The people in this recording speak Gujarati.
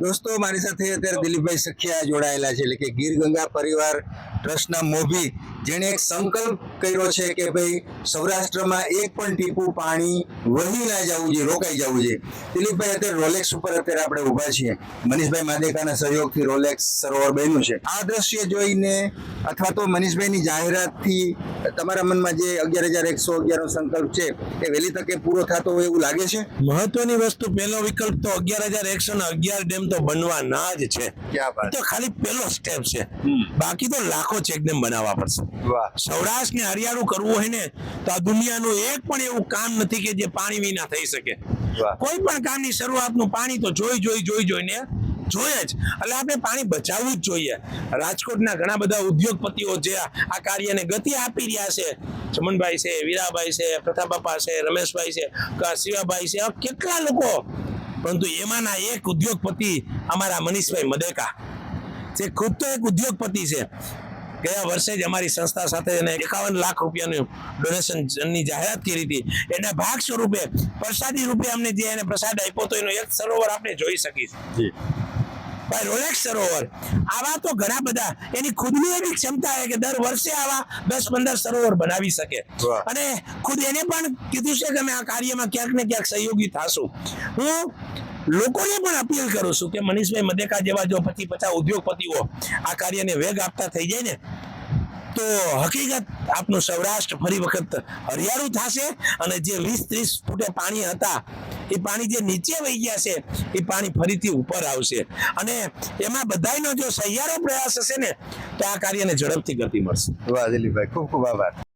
દોસ્તો મારી સાથે અત્યારે દિલીપભાઈ સખિયા જોડાયેલા છે. એટલે કે ગીર ગંગા પરિવાર ટ્રસ્ટના મોભી જેણે એક સંકલ્પ કર્યો છે કે ભાઈ સૌરાષ્ટ્રમાં એક પણ ટીપું પાણી વહી ના જવું જોઈએ રોકાઈ જવું જોઈએ. દિલીપભાઈ અત્યારે રોલેક્સ ઉપર અત્યારે આપણે ઊભા છીએ. મનીષભાઈ માદેકાના સહયોગથી રોલેક્સ સરોવર બન્યું છે. આ દ્રશ્ય જોઈને અથવા તો મનીષભાઈની જાહેરાતથી તમારા મનમાં જે અગિયાર હજાર એકસો અગિયારનો સંકલ્પ છે એ વહેલી તકે પૂરો થતો હોય એવું લાગે છે? મહત્વની વસ્તુ પહેલો વિકલ્પ તો અગિયાર હજાર એકસો ને અગિયાર ડેમ તો બનવાના જ છે. તો ખાલી પહેલો સ્ટેપ છે. બાકી તો લાખો ચેક ડેમ બનાવવા પડશે. સૌરાષ્ટ્રને હરિયાળું કરવું હોય ને તો આ દુનિયાનું એક પણ એવું કામ નથી કે જે પાણી વિના થઈ શકે. કોઈ પણ કામની શરૂઆતનું પાણી તો જોઈ જોઈ જોઈ જોઈને જોઈએ જ. એટલે આપણે પાણી બચાવવું જ જોઈએ. રાજકોટના ઘણા બધા ઉદ્યોગપતિઓ જે આ આ કાર્યને ગતિ આપી રહ્યા છે. ચમનભાઈ છે વીરાભાઈ છે પ્રતાપબાપા છે રમેશભાઈ છે શિવાભાઈ છે કેટલા લોકો? પરંતુ એમાંના એક ઉદ્યોગપતિ અમારા મનીષભાઈ મદેકા. જે ખુદ તો એક ઉદ્યોગપતિ છે. ગયા વર્ષે જ અમારી સંસ્થા સાથે એને એકાવન લાખ રૂપિયાનું ડોનેશનની જાહેરાત કરી હતી. એના ભાગ સ્વરૂપે પ્રસાદી રૂપે અમને જે એને પ્રસાદ આપ્યો તો એનો એક સરોવર આપણે જોઈ શકીશું ભાઈ રોલેક્સ સરોવર. આવા તો ઘણા બધા એની ખુદની એવી ક્ષમતા છે કે દર વર્ષે આવા દસ પંદર સરોવર બનાવી શકે. અને ખુદ એને પણ કીધું છે કે અમે આ કાર્યમાં ક્યાંક ને ક્યાંક સહયોગી થાશું. હું લોકોને પણ અપીલ કરું છું કે મનીષભાઈ મદેકા જેવા જો પચી પચાસ ઉદ્યોગપતિઓ આ કાર્યને વેગ આપતા થઈ જાય ને, તો હકીકત આપનું સૌરાષ્ટ્ર ફરી વખત હરિયાળું થશે અને જે વીસ ત્રીસ ફૂટે પાણી હતા, એ પાણી જે નીચે વહી ગયા છે, એ પાણી ફરીથી ઉપર આવશે. અને એમાં બધાયનો જો સહિયારો પ્રયાસ હશે ને, તો આ કાર્યને ઝડપથી ગતિ મળશે. વાહ દિલીપભાઈ, ખૂબ ખૂબ આભાર.